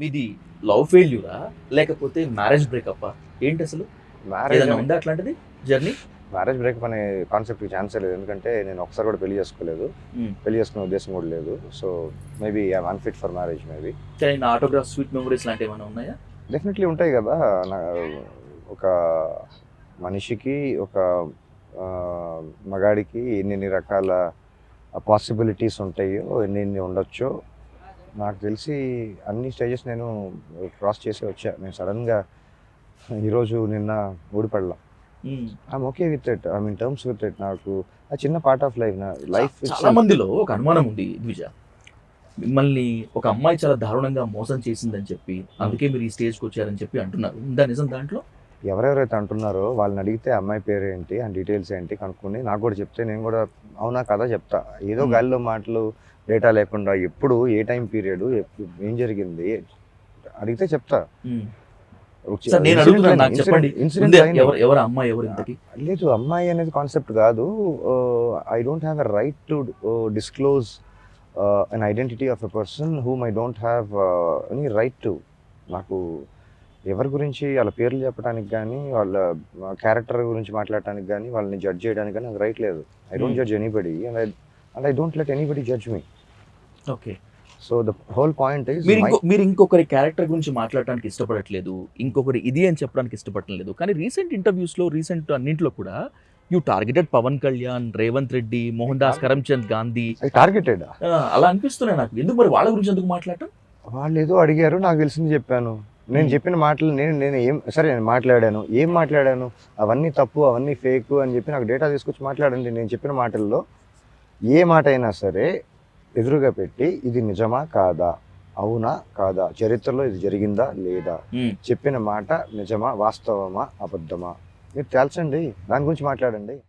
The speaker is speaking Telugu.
మీది లవ్ ఫెయిల్యూరా? లేకపోతే మ్యారేజ్ బ్రేకప్ ఏంటి అసలు? మ్యారేజ్ ఏదైనా ఉందా అట్లాంటిది? జర్నీ? మ్యారేజ్ బ్రేకప్ అనే కాన్సెప్ట్ ఛాన్సే లేదు. ఎందుకంటే నేను ఒకసారి కూడా పెళ్ళి చేసుకోలేదు. పెళ్ళి చేసుకునే ఉద్దేశం కూడా లేదు. So maybe I'm unfit for marriage maybe నా ఆటోగ్రాఫ్ స్వీట్ మెమరీస్ లాంటివి ఏమైనా ఉన్నాయా? డెఫినెట్లీ ఉంటాయి కదా. నా ఒక మనిషికి ఒక మగాడికి ఎన్ని రకాల పాసిబిలిటీస్ ఉంటాయో ఎన్ని ఉండొచ్చో నాకు తెలిసి అన్ని స్టేజెస్ నేను క్రాస్ చేసి వచ్చా. నేను సడన్గా ఈరోజు నిన్న ఊడిపడలా. I'm okay with it I mean terms with it నాకు. ఆ చిన్న పార్ట్ ఆఫ్ లైఫ్ నా లైఫ్ చాలా మందిలో ఒక అనుమానం ఉంది ద్విజ మిమ్మల్ని ఒక అమ్మాయి చాలా దారుణంగా మోసం చేసిందని చెప్పి అందుకే మీరు ఈ స్టేజ్కి వచ్చారని చెప్పి అంటున్నారు. ఉందా నిజం దాంట్లో? ఎవరెవరైతే అంటున్నారో వాళ్ళని అడిగితే అమ్మాయి పేరు ఏంటి ఆ డీటెయిల్స్ ఏంటి కనుక్కొని నాకు కూడా చెప్తే నేను కూడా అవునా కదా చెప్తా. ఏదో. గాలిలో మాటలు డేటా లేకుండా ఎప్పుడు ఏ టైం పీరియడ్ ఏం జరిగింది అడిగితే చెప్తా. లేదు అమ్మాయి అనేది కాన్సెప్ట్ కాదు. I don't have a right to disclose an identity of a person whom I don't have any right to నాకు ఎవరి గురించి వాళ్ళ పేర్లు చెప్పడానికి కానీ వాళ్ళ క్యారెక్టర్ గురించి మాట్లాడటానికి కానీ వాళ్ళని జడ్జ్ చేయడానికి కానీ నాకు రైట్ లేదు. I don't. Judge anybody and I and I don't let anybody judge me okay so the whole point మీరు ఇంకో మీరు ఇంకొకరి క్యారెక్టర్ గురించి మాట్లాడటానికి ఇష్టపడట్లేదు ఇంకొకరి ఇది అని చెప్పడానికి ఇష్టపడట్లేదు. కానీ రీసెంట్ ఇంటర్వ్యూస్లో రీసెంట్ అన్నింటిలో కూడా you targeted Pawan Kalyan Revanth Reddy Mohan Das Karamchand Gandhi targeted అలా అనిపిస్తున్నాయి నాకు. ఎందుకు మరి వాళ్ళ గురించి ఎందుకు మాట్లాడటం? వాళ్ళు ఏదో అడిగారు నాకు తెలిసింది చెప్పాను. నేను Hmm. చెప్పిన మాటలు నేను నేను ఏం సరే నేను మాట్లాడాను. ఏం మాట్లాడాను? అవన్నీ తప్పు అవన్నీ ఫేక్ అని చెప్పి నాకు డేటా తీసుకొచ్చి మాట్లాడండి. నేను చెప్పిన మాటల్లో ఏ మాట అయినా సరే ఎదురుగా పెట్టి ఇది నిజమా కాదా? అవునా కాదా? చరిత్రలో ఇది జరిగిందా లేదా? చెప్పిన మాట నిజమా? వాస్తవమా? అబద్ధమా? మీరు తేల్చండి. దాని గురించి మాట్లాడండి.